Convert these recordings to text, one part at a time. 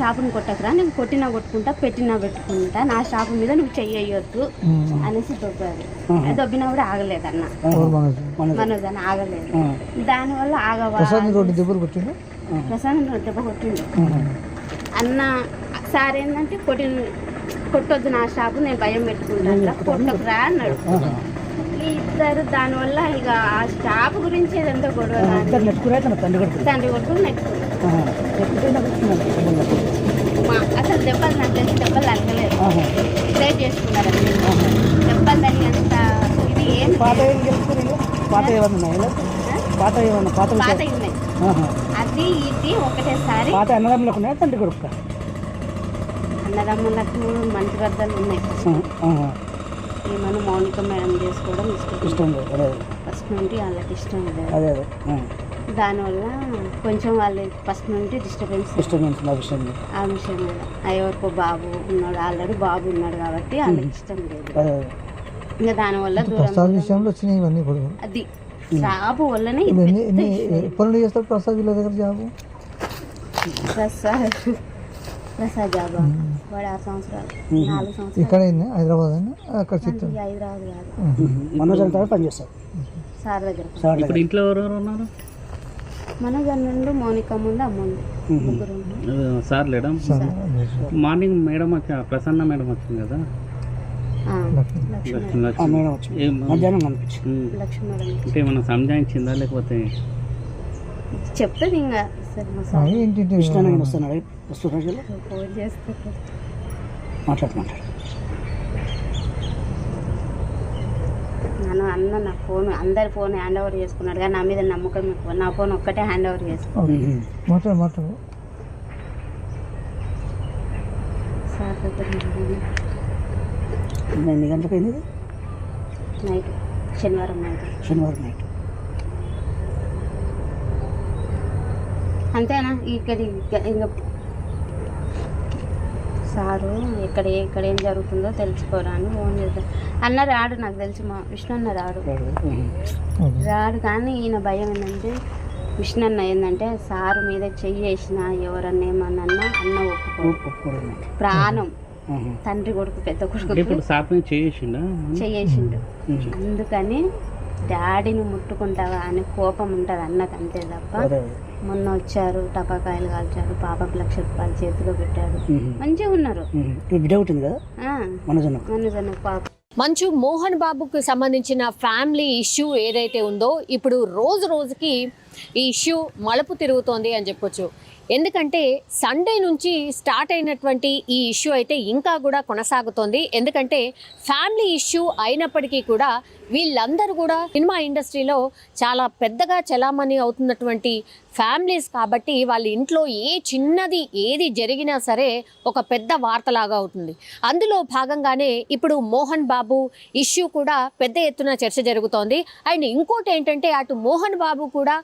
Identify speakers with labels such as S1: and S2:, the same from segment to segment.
S1: షాపుని కొట్టకురా నేను కొట్టినా కొట్టుకుంటా పెట్టినా పెట్టుకుంటా నా షాపు మీద నువ్వు చెయ్యొద్దు అనేసి దొబ్బాడు
S2: ఆహా.
S1: దొబ్బినా కూడా ఆగలేదన్న.
S3: మనోజ్
S1: ఆగలేదు. దానివల్ల ఆగవా?
S3: ప్రసాద్
S1: దెబ్బ కొట్టిండు. అన్న సార్ ఏంటంటే కొట్టి కొట్టొద్దు నా షాపు నేను భయం పెట్టుకుంటాను కొట్టకురా అన్నాడు. ఇద్దరు దానివల్ల ఇక ఆ షాప్ గురించి ఏదంతా గొడవ
S2: తండ్రి కొడుకు
S1: తండ్రి అసలు దెబ్బలు నాకు తెలిసి దెబ్బలు తగ్గలేదు. ప్రేర్ చేసుకున్నారు. దెబ్బలు తగినంత ఇది ఏం
S2: పాత పాత ఏమన్నా? పాత ఏమన్నా పాత
S1: పాత? ఉన్నాయి. అది ఇది ఒకటేసారి
S2: పాత అన్నదమ్ములకు ఉన్నాయా తండ్రి కొడుకు
S1: అన్నదమ్ములకు మంచి వద్దలు ఉన్నాయి. ఈమెను మౌనిక మేడం చేసుకోవడం ఇష్టం. ఫస్ట్ నుండి వాళ్ళకి ఇష్టం లేదు
S2: అదే అదే.
S1: దానివల్ల కొంచెం వాళ్ళకి ఫస్ట్ నుండి డిస్టర్బెన్స్.
S2: ఇష్టం ఉంది నా విషయం లేదు.
S1: ఆ విషయం ఎవరికో బాబు ఉన్నాడు ఆల్రెడీ బాబు ఉన్నాడు కాబట్టి వాళ్ళకి ఇష్టం లేదు. ఇంకా దానివల్ల
S3: ప్రసాద్ విషయంలో వచ్చినాయి ఇవన్నీ కూడా
S1: అది. జాబు వల్లనే
S3: నుండి చేస్తాడు ప్రసాద్ వీళ్ళ దగ్గర జాబు?
S1: ప్రసాద్ ప్రసాద్ జాబా? వాడు ఆరు సంవత్సరాలు నాలుగు సంవత్సరాలు.
S3: ఇక్కడ హైదరాబాద్ అక్కడ చిత్తూరు
S1: హైదరాబాద్ కాదు.
S2: మనోజ్ అంతా పని చేస్తారు
S1: సార్ దగ్గర.
S4: ఇప్పుడు ఇంట్లో ఎవరెవరు ఉన్నారు?
S1: మన నుండి మౌనిక ముందు అమ్మ ఉంది. ముగ్గురు
S4: సార్ లేడా మార్నింగ్ మేడం వచ్చి ప్రసన్న మేడం వచ్చింది కదా? అంటే ఏమన్నా సంజాయించిందా లేకపోతే?
S1: చెప్తుంది ఇంకా సరే మా
S3: ఆ,
S1: సార్
S3: ఏంటి ఏంటి?
S2: కృష్ణ వస్తున్నాడు వస్తున్నాడు
S1: ఫోన్ చేస్తే
S2: మాట్లాడు మాట్లాడు
S1: నన్ను అన్న నా ఫోన్ అందరి ఫోన్ హ్యాండ్ ఓవర్ చేసుకున్నాడు కానీ నా మీద నమ్మకం ఎక్కువ. నా ఫోన్ ఒక్కటే హ్యాండ్ ఓవర్ దగ్గర
S2: ఎన్ని గంటలకు అయింది?
S1: నైట్ శనివారం నైట్.
S2: శనివారం నైట్.
S1: అంతేనా? ఇక్కడ ఇక- ఇంకా సారు ఇక్కడ ఇక్కడ ఏం జరుగుతుందో తెలుసుకోరా అని ఫోన్ చేద్దాం అన్న రాడు నాకు తెలిసి మా విష్ణు అన్న రాడు. రాడు కానీ ఈయన భయం ఏంటంటే విష్ణు అన్న ఏంటంటే సారు మీద చెయ్యి వేసిన ఎవరన్నా ఏమన్నా అన్న ఒప్పుకో ప్రాణం. తండ్రి కొడుకు పెద్ద కొడుకు.
S4: చేసిండా
S1: చెయ్యేసిండు. అందుకని డాడీని ముట్టుకుంటావా అని కోపం ఉంటుంది అన్నకు అంతే తప్ప. మొన్న వచ్చారు టపాకాయలు కాల్చాడు పాపకు లక్ష రూపాయలు చేతిలో పెట్టాడు.
S2: ఉహు.
S1: మంచిగా ఉన్నారు.
S2: ఉహు. ఇప్పుడు బిడ్డ ఉంటుంది కదా?
S1: ఆ,
S2: మనోజ్ అన్నకు
S1: మనోజన్న పాప.
S5: మంచు మోహన్ బాబుకు సంబంధించిన ఫ్యామిలీ ఇష్యూ ఏదైతే ఉందో ఇప్పుడు రోజు రోజుకి ఈ ఇష్యూ మలుపు తిరుగుతోంది అని చెప్పొచ్చు. ఎందుకంటే సండే నుంచి స్టార్ట్ అయినటువంటి ఈ ఇష్యూ అయితే ఇంకా కూడా కొనసాగుతోంది. ఎందుకంటే ఫ్యామిలీ ఇష్యూ అయినప్పటికీ కూడా వీళ్ళందరూ కూడా సినిమా ఇండస్ట్రీలో చాలా పెద్దగా చలామణి అవుతున్నటువంటి ఫ్యామిలీస్ కాబట్టి వాళ్ళ ఇంట్లో ఏ చిన్నది ఏది జరిగినా సరే ఒక పెద్ద వార్తలాగా అవుతుంది. అందులో భాగంగానే ఇప్పుడు మోహన్ బాబు ఇష్యూ కూడా పెద్ద ఎత్తున చర్చ జరుగుతోంది. అండ్ ఇంకోటి ఏంటంటే అటు మోహన్ బాబు కూడా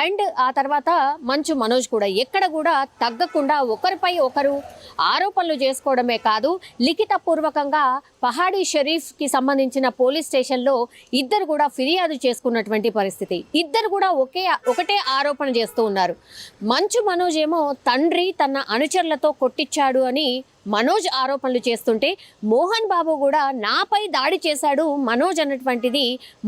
S5: అండ్ ఆ తర్వాత మంచు మనోజ్ కూడా ఎక్కడ కూడా తగ్గకుండా ఒకరిపై ఒకరు ఆరోపణలు చేసుకోవడమే కాదు లిఖితపూర్వకంగా పహాడీ షరీఫ్కి సంబంధించిన పోలీస్ స్టేషన్లో ఇద్దరు కూడా ఫిర్యాదు చేసుకున్నటువంటి పరిస్థితి. ఇద్దరు కూడా ఒకే ఒకటే ఆరోపణ చేస్తూ ఉన్నారు. మంచు మనోజ్ ఏమో తండ్రి తన అనుచరులతో కొట్టించాడు అని మనోజ్ ఆరోపణలు చేస్తుంటే మోహన్ బాబు కూడా నాపై దాడి చేశాడు మనోజ్ అన్నటువంటిది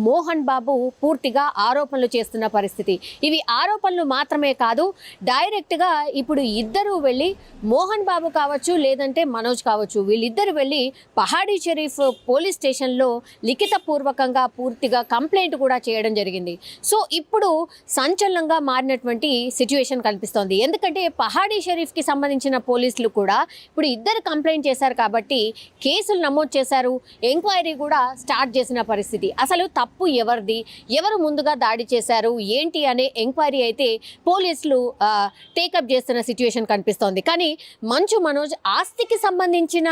S5: మోహన్ బాబు పూర్తిగా ఆరోపణలు చేస్తున్న పరిస్థితి. ఇవి ఆరోపణలు మాత్రమే కాదు డైరెక్ట్గా ఇప్పుడు ఇద్దరూ వెళ్ళి మోహన్ బాబు కావచ్చు లేదంటే మనోజ్ కావచ్చు వీళ్ళిద్దరు వెళ్ళి పహాడీ షరీఫ్ పోలీస్ స్టేషన్లో లిఖితపూర్వకంగా పూర్తిగా కంప్లైంట్ కూడా చేయడం జరిగింది. సో ఇప్పుడు సంచలనంగా మారినటువంటి సిచ్యువేషన్ కనిపిస్తోంది. ఎందుకంటే పహాడీ షరీఫ్కి సంబంధించిన పోలీసులు కూడా ఇప్పుడు ఇద్దరు కంప్లైంట్ చేశారు కాబట్టి కేసులు నమోదు చేశారు ఎంక్వైరీ కూడా స్టార్ట్ చేసిన పరిస్థితి. అసలు తప్పు ఎవరిది? ఎవరు ముందుగా దాడి చేశారు? ఏంటి అనే ఎంక్వైరీ అయితే పోలీసులు టేకప్ చేస్తున్న సిచ్యువేషన్ కనిపిస్తోంది. కానీ మంచు మనోజ్ ఆస్తికి సంబంధించిన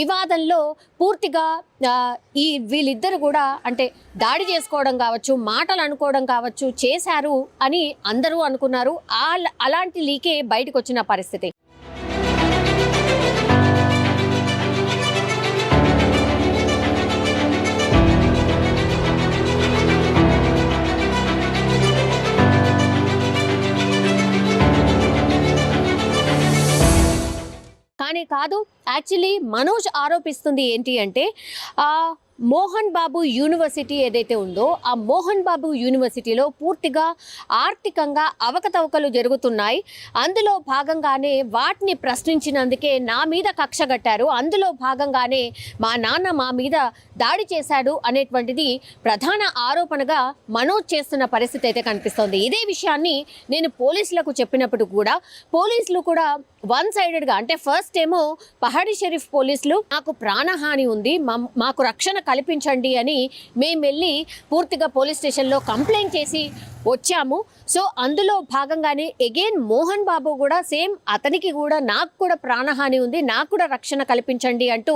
S5: వివాదంలో పూర్తిగా ఈ వీళ్ళిద్దరు కూడా అంటే దాడి చేసుకోవడం కావచ్చు మాటలు అనుకోవడం కావచ్చు చేశారు అని అందరూ అనుకున్నారు. అలాంటి లీకే బయటకు వచ్చిన పరిస్థితి. కానీ కాదు యాక్చువల్లీ మనోజ్ ఆరోపిస్తుంది ఏంటి అంటే మోహన్ బాబు యూనివర్సిటీ ఏదైతే ఉందో ఆ మోహన్ బాబు యూనివర్సిటీలో పూర్తిగా ఆర్థికంగా అవకతవకలు జరుగుతున్నాయి. అందులో భాగంగానే వాటిని ప్రశ్నించినందుకే నా మీద కక్ష కట్టారు. అందులో భాగంగానే మా నాన్న మా మీద దాడి చేశాడు అనేటువంటిది ప్రధాన ఆరోపణగా మనోజ్ చేస్తున్న పరిస్థితి అయితే కనిపిస్తోంది. ఇదే విషయాన్ని నేను పోలీసులకు చెప్పినప్పుడు కూడా పోలీసులు కూడా వన్ సైడెడ్గా అంటే ఫస్ట్ ఏమో పహాడి షరీఫ్ పోలీసులు నాకు ప్రాణహాని ఉంది మాకు రక్షణ కల్పించండి అని మేము వెళ్ళి పూర్తిగా పోలీస్ స్టేషన్లో కంప్లైంట్ చేసి వచ్చాము. సో అందులో భాగంగానే ఎగైన్ మోహన్ బాబు కూడా సేమ్ అతనికి కూడా నాకు కూడా ప్రాణహాని ఉంది నాకు కూడా రక్షణ కల్పించండి అంటూ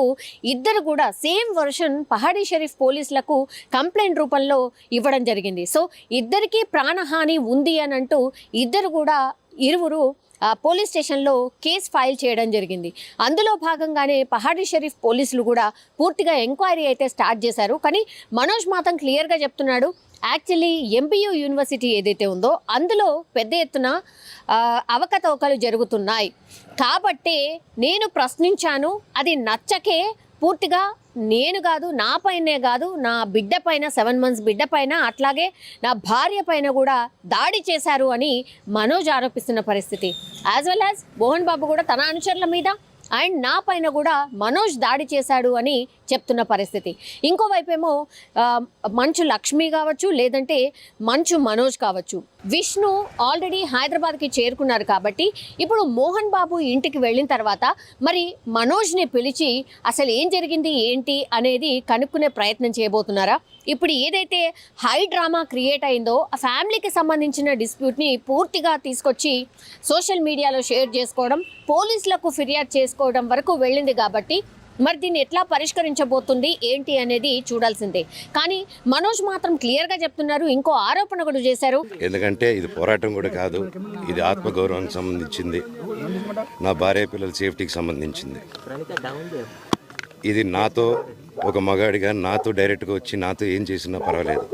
S5: ఇద్దరు కూడా సేమ్ వర్షన్ పహాడీ షరీఫ్ పోలీసులకు కంప్లైంట్ రూపంలో ఇవ్వడం జరిగింది. సో ఇద్దరికీ ప్రాణహాని ఉంది అని అంటూ ఇద్దరు కూడా ఇరువురు పోలీస్ స్టేషన్లో కేసు ఫైల్ చేయడం జరిగింది. అందులో భాగంగానే పహాడీ షరీఫ్ పోలీసులు కూడా పూర్తిగా ఎంక్వైరీ అయితే స్టార్ట్ చేశారు. కానీ మనోజ్ మాత్రం క్లియర్గా చెప్తున్నాడు. యాక్చువల్లీ ఎంబీయూ యూనివర్సిటీ ఏదైతే ఉందో అందులో పెద్ద ఎత్తున అవకతవకలు జరుగుతున్నాయి. కాబట్టే నేను ప్రశ్నించాను అది నచ్చకే పూర్తిగా నేను కాదు నా పైనే కాదు నా బిడ్డ పైన సెవెన్ మంత్స్ బిడ్డ పైన అట్లాగే నా భార్య పైన కూడా దాడి చేశారు అని మనోజ్ ఆరోపిస్తున్న పరిస్థితి. As well as Mohan Babu కూడా తన అనుచరుల మీద అండ్ నా పైన కూడా మనోజ్ దాడి చేశాడు అని చెప్తున్న పరిస్థితి. ఇంకోవైపు ఏమో మంచు లక్ష్మి కావచ్చు లేదంటే మంచు మనోజ్ కావచ్చు. విష్ణు ఆల్రెడీ హైదరాబాద్కి చేరుకున్నారు కాబట్టి ఇప్పుడు మోహన్ బాబు ఇంటికి వెళ్ళిన తర్వాత మరి మనోజ్ని పిలిచి అసలు ఏం జరిగింది ఏంటి అనేది కనుక్కునే ప్రయత్నం చేయబోతున్నారా? ఇప్పుడు ఏదైతే హై డ్రామా క్రియేట్ అయిందో ఆ ఫ్యామిలీకి సంబంధించిన డిస్ప్యూట్ని పూర్తిగా తీసుకొచ్చి సోషల్ మీడియాలో షేర్ చేసుకోవడం పోలీసులకు ఫిర్యాదు చేసుకోవడం వరకు వెళ్ళింది కాబట్టి మరి దీన్ని ఎట్లా పరిష్కరించబోతుంది ఏంటి అనేది చూడాల్సిందే. కానీ మనోజ్ మాత్రం క్లియర్గా చెప్తున్నారు ఇంకో ఆరోపణ కూడా చేశారు.
S6: ఎందుకంటే ఇది పోరాటం కూడా కాదు ఇది ఆత్మగౌరవానికి సంబంధించింది. నా భార్య పిల్లల సేఫ్టీకి సంబంధించింది. ఇది నాతో ఒక మగాడిగా నాతో డైరెక్ట్గా వచ్చి నాతో ఏం చేసినా పర్వాలేదు.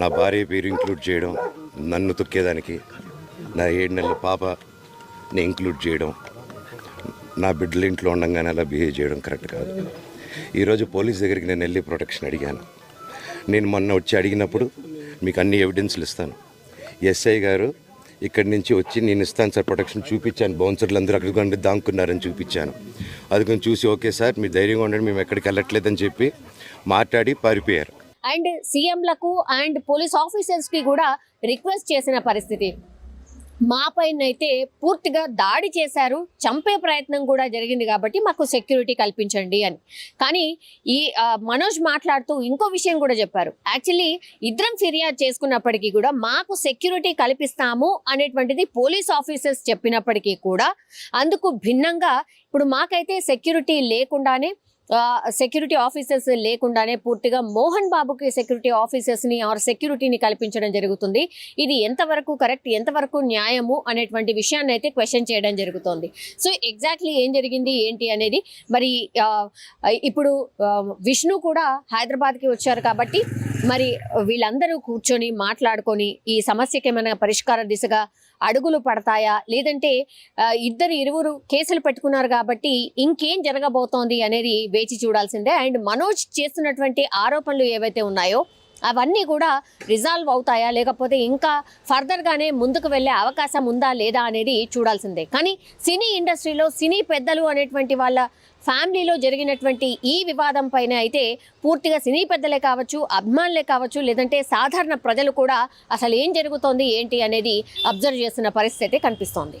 S6: నా భార్య పేరు ఇంక్లూడ్ చేయడం నన్ను తొక్కేదానికి నా ఏడు నెలల పాపని ఇంక్లూడ్ చేయడం నా బిడ్డలు ఇంట్లో ఉండగానే అలా బిహేవ్ చేయడం కరెక్ట్ కాదు. ఈరోజు పోలీస్ దగ్గరికి నేను వెళ్ళి ప్రొటెక్షన్ అడిగాను. నేను మొన్న వచ్చి అడిగినప్పుడు మీకు అన్ని ఎవిడెన్స్లు ఇస్తాను. ఎస్ఐ గారు ఇక్కడి నుంచి వచ్చి నేను ఇస్తాను సార్ ప్రొటెక్షన్ చూపించాను. బౌన్సర్లు అందరూ అక్కడికి ఉండి దాంకున్నారని చూపించాను. అది కొంచెం చూసి ఓకే సార్ మీరు ధైర్యంగా ఉండండి మేము ఎక్కడికి వెళ్ళట్లేదని చెప్పి మాట్లాడి పారిపోయారు.
S5: అండ్ సీఎంలకు అండ్ పోలీస్ ఆఫీసర్స్కి కూడా రిక్వెస్ట్ చేసిన పరిస్థితి. మా పైన అయితే పూర్తిగా దాడి చేశారు చంపే ప్రయత్నం కూడా జరిగింది కాబట్టి మాకు సెక్యూరిటీ కల్పించండి అని. కానీ ఈ మనోజ్ మాట్లాడుతూ ఇంకో విషయం కూడా చెప్పారు. యాక్చువల్లీ ఇద్దరం ఫిర్యాదు చేసుకున్నప్పటికీ కూడా మాకు సెక్యూరిటీ కల్పిస్తాము అనేటువంటిది పోలీస్ ఆఫీసర్స్ చెప్పినప్పటికీ కూడా అందుకు భిన్నంగా ఇప్పుడు మాకైతే సెక్యూరిటీ లేకుండానే సెక్యూరిటీ ఆఫీసర్స్ లేకుండానే పూర్తిగా మోహన్ బాబుకి సెక్యూరిటీ ఆఫీసర్స్ని ఆర్ సెక్యూరిటీని కల్పించడం జరుగుతుంది. ఇది ఎంతవరకు కరెక్ట్ ఎంతవరకు న్యాయము అనేటువంటి విషయాన్ని అయితే క్వశ్చన్ చేయడం జరుగుతుంది. సో ఎగ్జాక్ట్లీ ఏం జరిగింది ఏంటి అనేది మరి ఇప్పుడు విష్ణు కూడా హైదరాబాద్కి వచ్చారు కాబట్టి మరి వీళ్ళందరూ కూర్చొని మాట్లాడుకొని ఈ సమస్యకి ఏమైనా పరిష్కార దిశగా అడుగులు పడతాయా? లేదంటే ఇద్దరు ఇరువురు కేసులు పెట్టుకున్నారు కాబట్టి ఇంకేం జరగబోతోంది అనేది వేచి చూడాల్సిందే. అండ్ మనోజ్ చేస్తున్నటువంటి ఆరోపణలు ఏవైతే ఉన్నాయో అవన్నీ కూడా రిజాల్వ్ అవుతాయా? లేకపోతే ఇంకా ఫర్దర్గానే ముందుకు వెళ్ళే అవకాశం ఉందా లేదా అనేది చూడాల్సిందే. కానీ సినీ ఇండస్ట్రీలో సినీ పెద్దలు అనేటువంటి వాళ్ళ ఫ్యామిలీలో జరిగినటువంటి ఈ వివాదం పైన అయితే పూర్తిగా సినీ పెద్దలే కావచ్చు అభిమానులే కావచ్చు లేదంటే సాధారణ ప్రజలు కూడా అసలు ఏం జరుగుతోంది ఏంటి అనేది అబ్జర్వ్ చేస్తున్న పరిస్థితి అయితే కనిపిస్తోంది.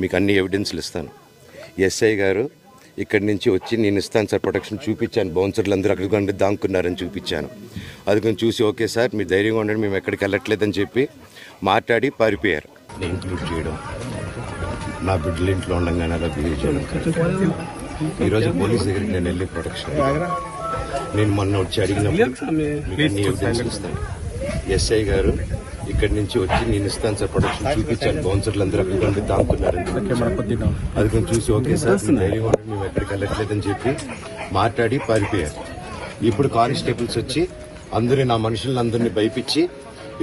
S6: మీకు అన్ని ఎవిడెన్స్లు ఇస్తాను. ఎస్ఐ గారు ఇక్కడి నుంచి వచ్చి నేను ఇస్తాను సార్ ప్రొటెక్షన్ చూపించాను. బౌన్సర్లు అందరూ అక్కడికి ఉండి దాంకున్నారని చూపించాను. అది కొంచెం చూసి ఓకే సార్ మీరు ధైర్యంగా ఉండండి మేము ఎక్కడికి వెళ్ళట్లేదని చెప్పి మాట్లాడి పారిపోయారు. ఇంక్లూడ్ చేయడం నా బిడ్డలు ఇంట్లో ఉండగానే అలా బిహేవ్ చేయడం. ఈరోజు పోలీస్ దగ్గరికి నేను వెళ్ళి ప్రొటెక్షన్ నేను మొన్న వచ్చి అడిగినప్పుడు ఇస్తాను. ఎస్ఐ గారు ఇక్కడి నుంచి వచ్చి నేను ఇస్తాను సార్ ప్రొడక్షన్ చూపించాను. బౌన్సర్లు అందరూ అక్కడ ఉండి దాంకున్నారని అది కొంచెం చూసి ఓకే సార్ ధైర్యం మేము ఎక్కడికి వెళ్ళట్లేదని చెప్పి మాట్లాడి పారిపోయారు. ఇప్పుడు కానిస్టేబుల్స్ వచ్చి అందరూ నా మనుషులను అందరినీ భయపించి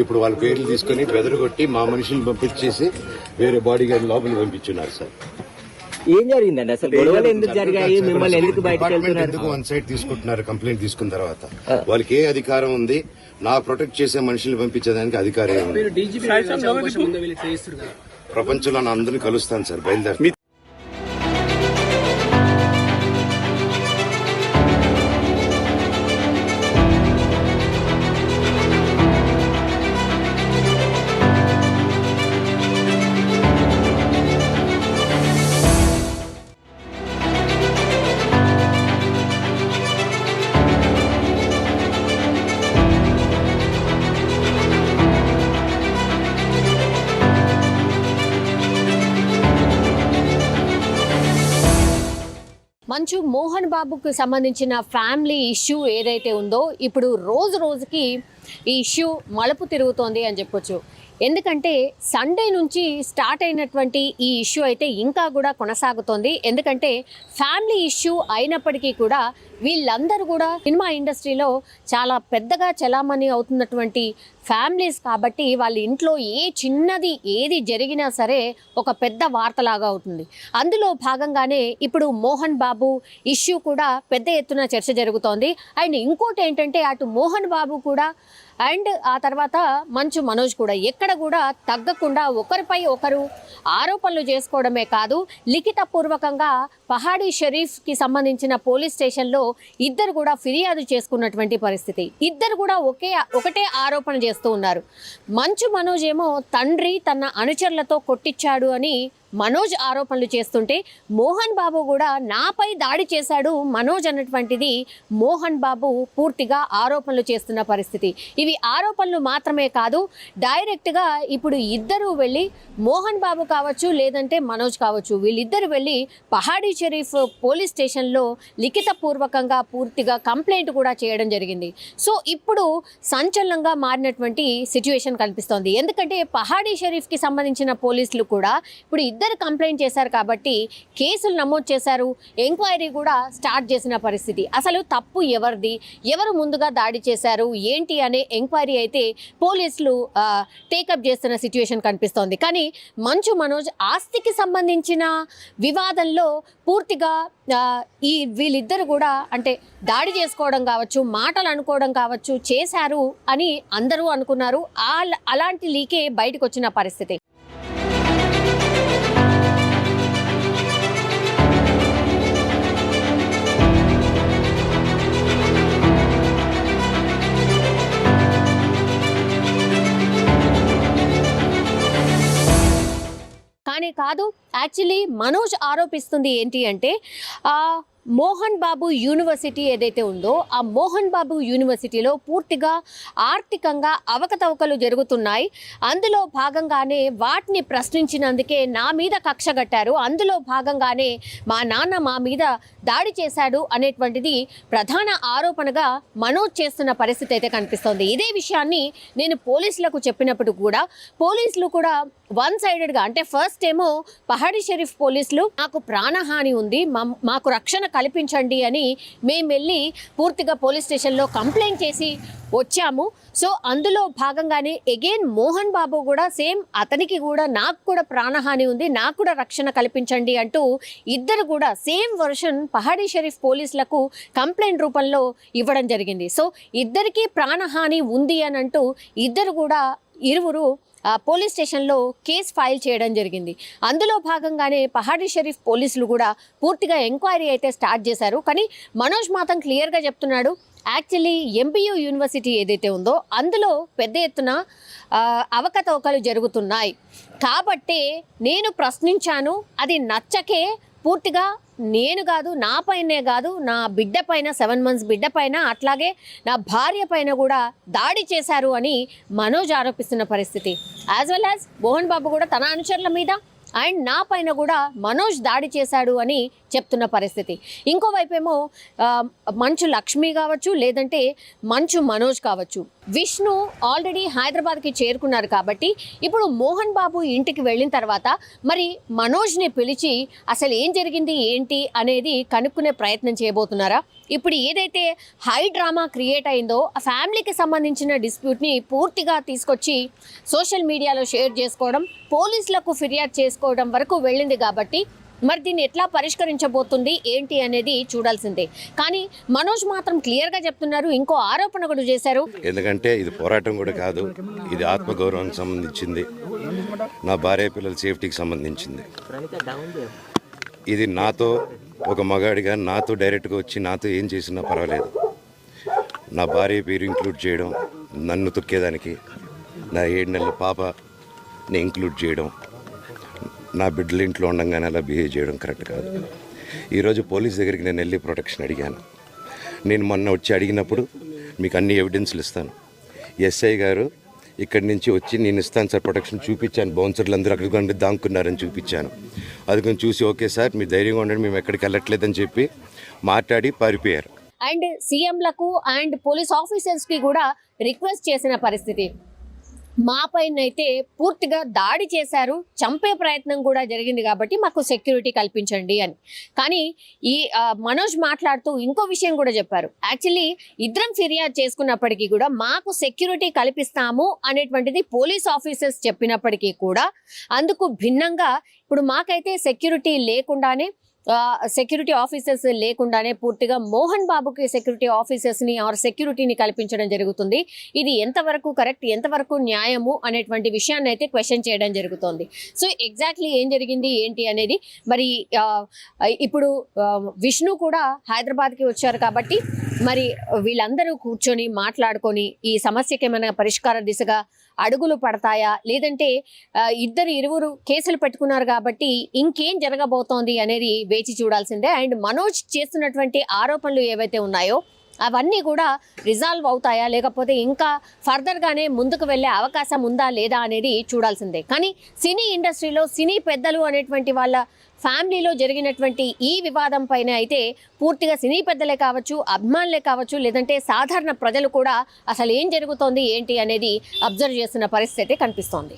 S6: ఇప్పుడు వాళ్ళ పేర్లు తీసుకొని బెదరగొట్టి మా మనుషులు పంపించేసి వేరే బాడీ గార్డ్ లోపలికి పంపించున్నారు సార్.
S7: ఏం జరిగిందండి? అసలు గొడవలు ఎందుకు జరిగాయి? మిమ్మల్ని ఎందుకు బయటకు వెళ్తున్నారు?
S6: ఎందుకు వన్ సైడ్ తీసుకుంటున్నారు కంప్లైంట్ తీసుకున్న తర్వాత? వాళ్ళకి ఏ అధికారం ఉంది? నా ప్రొటెక్ట్ చేసే మనుషులు పంపించేదానికి అధికారం ప్రపంచంలో అందరినీ కలుస్తాను సార్ బయలుదేరి
S5: మోహన్ బాబుకు సంబంధించిన ఫ్యామిలీ ఇష్యూ ఏదైతే ఉందో ఇప్పుడు రోజు రోజుకి ఈ ఇష్యూ మలుపు తిరుగుతోంది అని చెప్పొచ్చు. ఎందుకంటే సండే నుంచి స్టార్ట్ అయినటువంటి ఈ ఇష్యూ అయితే ఇంకా కూడా కొనసాగుతోంది. ఎందుకంటే ఫ్యామిలీ ఇష్యూ అయినప్పటికీ కూడా వీళ్ళందరూ కూడా సినిమా ఇండస్ట్రీలో చాలా పెద్దగా చలామణి అవుతున్నటువంటి ఫ్యామిలీస్ కాబట్టి వాళ్ళ ఇంట్లో ఏ చిన్నది ఏది జరిగినా సరే ఒక పెద్ద వార్తలాగా అవుతుంది. అందులో భాగంగానే ఇప్పుడు మోహన్ బాబు ఇష్యూ కూడా పెద్ద ఎత్తున చర్చ జరుగుతోంది. అండ్ ఇంకోటి ఏంటంటే అటు మోహన్ బాబు కూడా అండ్ ఆ తర్వాత మంచు మనోజ్ కూడా ఎక్కడ కూడా తగ్గకుండా ఒకరిపై ఒకరు ఆరోపణలు చేసుకోవడమే కాదు లిఖితపూర్వకంగా పహాడీ షరీఫ్కి సంబంధించిన పోలీస్ స్టేషన్లో ఇద్దరు కూడా ఫిర్యాదు చేసుకున్నటువంటి పరిస్థితి. ఇద్దరు కూడా ఒకే ఒకటే ఆరోపణ చేస్తూ ఉన్నారు. మంచు మనోజ్ ఏమో తండ్రి తన అనుచరులతో కొట్టించాడు అని మనోజ్ ఆరోపణలు చేస్తుంటే మోహన్ బాబు కూడా నాపై దాడి చేశాడు మనోజ్ అన్నటువంటిది మోహన్ బాబు పూర్తిగా ఆరోపణలు చేస్తున్న పరిస్థితి. ఇవి ఆరోపణలు మాత్రమే కాదు డైరెక్ట్గా ఇప్పుడు ఇద్దరూ వెళ్ళి మోహన్ బాబు కావచ్చు లేదంటే మనోజ్ కావచ్చు వీళ్ళిద్దరు వెళ్ళి పహాడీ షరీఫ్ పోలీస్ స్టేషన్లో లిఖితపూర్వకంగా పూర్తిగా కంప్లైంట్ కూడా చేయడం జరిగింది. సో ఇప్పుడు సంచలనంగా మారినటువంటి సిచ్యువేషన్ కనిపిస్తోంది. ఎందుకంటే పహాడీ షరీఫ్కి సంబంధించిన పోలీసులు కూడా ఇప్పుడు ఇద్దరు కంప్లైంట్ చేశారు కాబట్టి కేసులు నమోదు చేశారు ఎంక్వైరీ కూడా స్టార్ట్ చేసిన పరిస్థితి. అసలు తప్పు ఎవరిది? ఎవరు ముందుగా దాడి చేశారు? ఏంటి అనే ఎంక్వైరీ అయితే పోలీసులు టేకప్ చేస్తున్న సిచ్యువేషన్ కనిపిస్తోంది. కానీ మంచు మనోజ్ ఆస్తికి సంబంధించిన వివాదంలో పూర్తిగా ఈ వీళ్ళిద్దరు కూడా అంటే దాడి చేసుకోవడం కావచ్చు మాటలు అనుకోవడం కావచ్చు చేశారు అని అందరూ అనుకున్నారు. అలాంటి లీకే బయటకు వచ్చిన పరిస్థితి. కానీ కాదు యాక్చువల్లీ మనోజ్ ఆరోపిస్తుంది ఏంటి అంటే మోహన్ బాబు యూనివర్సిటీ ఏదైతే ఉందో ఆ మోహన్ బాబు యూనివర్సిటీలో పూర్తిగా ఆర్థికంగా అవకతవకలు జరుగుతున్నాయి. అందులో భాగంగానే వాటిని ప్రశ్నించినందుకే నా మీద కక్ష కట్టారు. అందులో భాగంగానే మా నాన్న మా మీద దాడి చేశాడు అనేటువంటిది ప్రధాన ఆరోపణగా మనోజ్ చేస్తున్న పరిస్థితి అయితే కనిపిస్తోంది. ఇదే విషయాన్ని నేను పోలీసులకు చెప్పినప్పుడు కూడా పోలీసులు కూడా వన్ సైడెడ్గా అంటే ఫస్ట్ ఏమో పహాడీ షరీఫ్ పోలీసులు మాకు ప్రాణహాని ఉంది మాకు రక్షణ కల్పించండి అని మేము వెళ్ళి పూర్తిగా పోలీస్ స్టేషన్లో కంప్లైంట్ చేసి వచ్చాము. సో అందులో భాగంగానే ఎగైన్ మోహన్ బాబు కూడా సేమ్ అతనికి కూడా నాకు కూడా ప్రాణహాని ఉంది నాకు కూడా రక్షణ కల్పించండి అంటూ ఇద్దరు కూడా సేమ్ వర్షన్ పహాడీ షరీఫ్ పోలీసులకు కంప్లైంట్ రూపంలో ఇవ్వడం జరిగింది. సో ఇద్దరికీ ప్రాణహాని ఉంది అని అంటూ ఇద్దరు కూడా ఇరువురు పోలీస్ స్టేషన్లో కేసు ఫైల్ చేయడం జరిగింది. అందులో భాగంగానే పహాడీ షరీఫ్ పోలీసులు కూడా పూర్తిగా ఎంక్వైరీ అయితే స్టార్ట్ చేశారు. కానీ మనోజ్ మాతం క్లియర్గా చెప్తున్నాడు. యాక్చువల్లీ ఎంపీయూ యూనివర్సిటీ ఏదైతే ఉందో అందులో పెద్ద ఎత్తున అవకతవకలు జరుగుతున్నాయి. కాబట్టే నేను ప్రశ్నించాను అది నచ్చకే పూర్తిగా నేను కాదు నా పైనే కాదు నా బిడ్డ పైన సెవెన్ మంత్స్ బిడ్డ పైన అట్లాగే నా భార్య పైన కూడా దాడి చేశారు అని మనోజ్ ఆరోపిస్తున్న పరిస్థితి. As well as Mohan Babu కూడా తన అనుచరుల మీద అండ్ నా పైన కూడా మనోజ్ దాడి చేశాడు అని చెప్తున్న పరిస్థితి. ఇంకోవైపేమో ఏమో మంచు లక్ష్మి కావచ్చు లేదంటే మంచు మనోజ్ కావచ్చు. విష్ణు ఆల్రెడీ హైదరాబాద్కి చేరుకున్నారు కాబట్టి ఇప్పుడు మోహన్ బాబు ఇంటికి వెళ్ళిన తర్వాత మరి మనోజ్ని పిలిచి అసలు ఏం జరిగింది ఏంటి అనేది కనుక్కునే ప్రయత్నం చేయబోతున్నారా? ఇప్పుడు ఏదైతే హై డ్రామా క్రియేట్ అయిందో ఆ ఫ్యామిలీకి సంబంధించిన డిస్ప్యూట్ని పూర్తిగా తీసుకొచ్చి సోషల్ మీడియాలో షేర్ చేసుకోవడం పోలీసులకు ఫిర్యాదు చేసుకోవడం వరకు వెళ్ళింది కాబట్టి మరి దీన్ని ఎట్లా పరిష్కరించబోతుంది ఏంటి అనేది చూడాల్సిందే. కానీ మనోజ్ మాత్రం క్లియర్గా చెప్తున్నారు ఇంకో ఆరోపణ కూడా చేశారు.
S6: ఎందుకంటే ఇది పోరాటం కూడా కాదు ఇది ఆత్మగౌరవానికి సంబంధించింది నా భార్య పిల్లల సేఫ్టీకి సంబంధించింది. ఇది నాతో ఒక మగాడిగా నాతో డైరెక్ట్గా వచ్చి నాతో ఏం చేసినా పర్వాలేదు. నా భార్య పేరు ఇంక్లూడ్ చేయడం నన్ను తొక్కేదానికి నా ఏడు నెలల పాపని ఇంక్లూడ్ చేయడం నా బిడ్డలు ఇంట్లో ఉండగానే అలా బిహేవ్ చేయడం కరెక్ట్ కాదు. ఈరోజు పోలీస్ దగ్గరికి నేను వెళ్ళి ప్రొటెక్షన్ అడిగాను. నేను మొన్న వచ్చి అడిగినప్పుడు మీకు అన్ని ఎవిడెన్స్లు ఇస్తాను. ఎస్ఐ గారు ఇక్కడి నుంచి వచ్చి నేను ఇస్తాను సార్ ప్రొటెక్షన్ చూపించాను. బౌన్సర్లు అందరూ అక్కడికి ఉండి దాంకున్నారని చూపించాను. అది కొంచెం చూసి ఓకే సార్ మీరు ధైర్యంగా ఉండండి మేము ఎక్కడికి వెళ్ళట్లేదని చెప్పి మాట్లాడి పారిపోయారు.
S5: అండ్ సీఎంలకు అండ్ పోలీస్ ఆఫీసర్స్కి కూడా రిక్వెస్ట్ చేసిన పరిస్థితి. మా పైన అయితే పూర్తిగా దాడి చేశారు చంపే ప్రయత్నం కూడా జరిగింది కాబట్టి మాకు సెక్యూరిటీ కల్పించండి అని. కానీ ఈ మనోజ్ మాట్లాడుతూ ఇంకో విషయం కూడా చెప్పారు. యాక్చువల్లీ ఇద్దరం ఫిర్యాదు చేసుకున్నప్పటికీ కూడా మాకు సెక్యూరిటీ కల్పిస్తాము అనేటువంటిది పోలీస్ ఆఫీసర్స్ చెప్పినప్పటికీ కూడా అందుకు భిన్నంగా ఇప్పుడు మాకైతే సెక్యూరిటీ లేకుండానే సెక్యూరిటీ ఆఫీసర్స్ లేకుండానే పూర్తిగా మోహన్ బాబుకి సెక్యూరిటీ ఆఫీసర్స్ని ఆర్ సెక్యూరిటీని కల్పించడం జరుగుతుంది. ఇది ఎంతవరకు కరెక్ట్ ఎంతవరకు న్యాయము అనేటువంటి విషయాన్ని అయితే క్వశ్చన్ చేయడం జరుగుతోంది. సో ఎగ్జాక్ట్లీ ఏం జరిగింది ఏంటి అనేది మరి ఇప్పుడు విష్ణు కూడా హైదరాబాద్కి వచ్చారు కాబట్టి మరి వీళ్ళందరూ కూర్చొని మాట్లాడుకొని ఈ సమస్యకి ఏమైనా పరిష్కార దిశగా అడుగులు పడతాయా? లేదంటే ఇద్దరు ఇరువురు కేసులు పెట్టుకున్నారు కాబట్టి ఇంకేం జరగబోతోంది అనేది వేచి చూడాల్సిందే. అండ్ మనోజ్ చేస్తున్నటువంటి ఆరోపణలు ఏవైతే ఉన్నాయో అవన్నీ కూడా రిజాల్వ్ అవుతాయా? లేకపోతే ఇంకా ఫర్దర్గానే ముందుకు వెళ్ళే అవకాశం ఉందా లేదా అనేది చూడాల్సిందే. కానీ సినీ ఇండస్ట్రీలో సినీ పెద్దలు అనేటువంటి వాళ్ళ ఫ్యామిలీలో జరిగినటువంటి ఈ వివాదం పైన అయితే పూర్తిగా సినీ పెద్దలే కావచ్చు అభిమానులే కావచ్చు లేదంటే సాధారణ ప్రజలు కూడా అసలు ఏం జరుగుతోంది ఏంటి అనేది అబ్జర్వ్ చేస్తున్న పరిస్థితి కనిపిస్తోంది.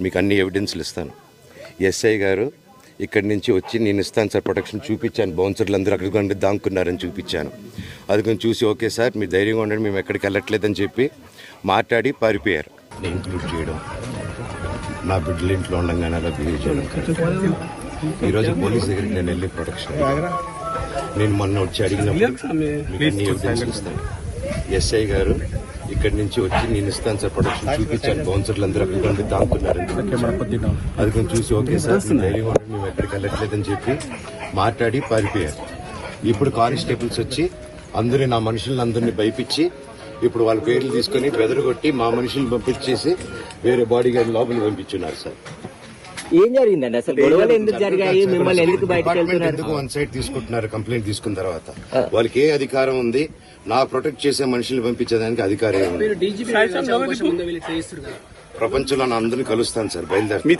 S6: మీకు అన్ని ఎవిడెన్స్లు ఇస్తాను. ఎస్ఐ గారు ఇక్కడి నుంచి వచ్చి నేను ఇస్తాను సార్ ప్రొటెక్షన్ చూపించాను. బౌన్సర్లు అందరూ అక్కడికి ఉండి దాక్కున్నారని చూపించాను. అది కొంచెం చూసి ఓకే సార్ మీరు ధైర్యంగా ఉండండి మేము ఎక్కడికి వెళ్ళట్లేదని చెప్పి మాట్లాడి పారిపోయారు. ఇంక్లూడ్ చేయడం. నా బిడ్డల ఇంట్లో ఉండగానే అలా బిహేవ్ చేయడం. ఈరోజు పోలీస్ దగ్గరికి నేను వెళ్ళి ప్రొటెక్షన్. నేను మొన్న వచ్చి అడిగినప్పుడు ఎస్ఐ గారు ఇక్కడి నుంచి వచ్చి నేను ఇస్తాను సార్ ప్రొటెక్షన్ చూపించాను. బౌన్సర్లు అందరూ అక్కడికి ఉండి చూపించాను. అది కొంచెం చూసి ఓకే సార్ మేము ఎక్కడికి వెళ్ళట్లేదని చెప్పి మాట్లాడి పారిపోయారు. ఇప్పుడు కానిస్టేబుల్స్ వచ్చి అందరూ నా మనుషులను అందరినీ భయపించి ఇప్పుడు వాళ్ళ పేర్లు తీసుకొని బెదరగొట్టి మా మనుషులను పంపించేసి వేరే బాడీ గార్డ్ లోపలికి పంపించున్నారు సార్.
S7: ఏం జరిగిందండి? అసలు గొడవలు ఎందుకు జరిగాయి? మిమ్మల్ని ఎందుకు బయటకు
S6: డిపార్ట్మెంట్
S7: వెళ్తున్నారు?
S6: ఎందుకు వన్ సైడ్ తీసుకుంటున్నారు? కంప్లైంట్ తీసుకున్న తర్వాత. వాళ్ళకి ఏ అధికారం ఉంది? నా ప్రొటెక్ట్ చేసే మనుషుల్ని పంపించేదానికి అధికారం ఉంది ప్రపంచంలో నా అందరిని కలుస్తాను సార్. బయలుదేరి